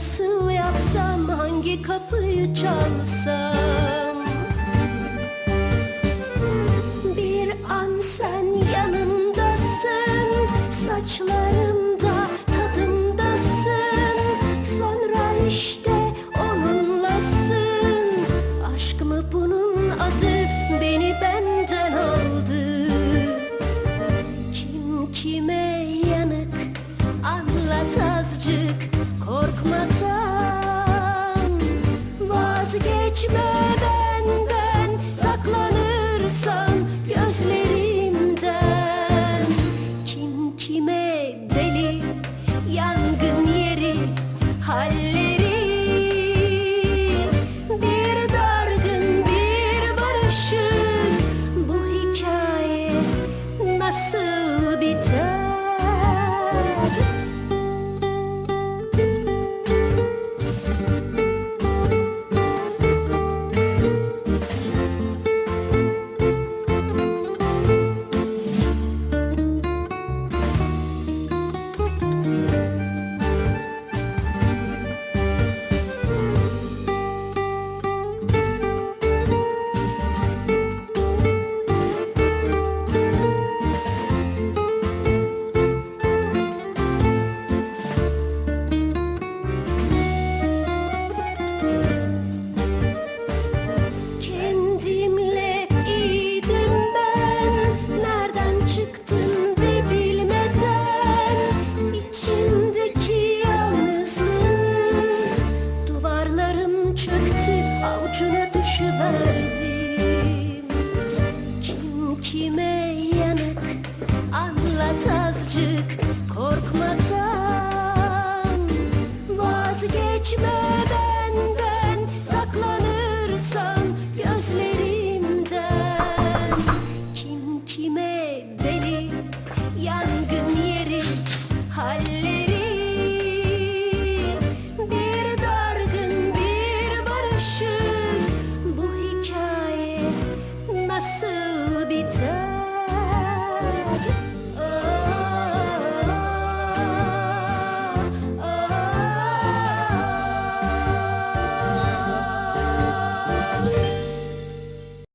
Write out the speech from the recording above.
Nasıl yapsam hangi kapıyı çalsam? Bir an sen yanımdasın Saçlarımda tadımdasın. Sonra işte onunlasın. Aşk mı bunun adı? Beni benden aldı. Kim kime yanık? Anlat azıcık. Korkma Hal döktü avucuna düşüverdim. Kim kime yanık anlat azıcık korkmadan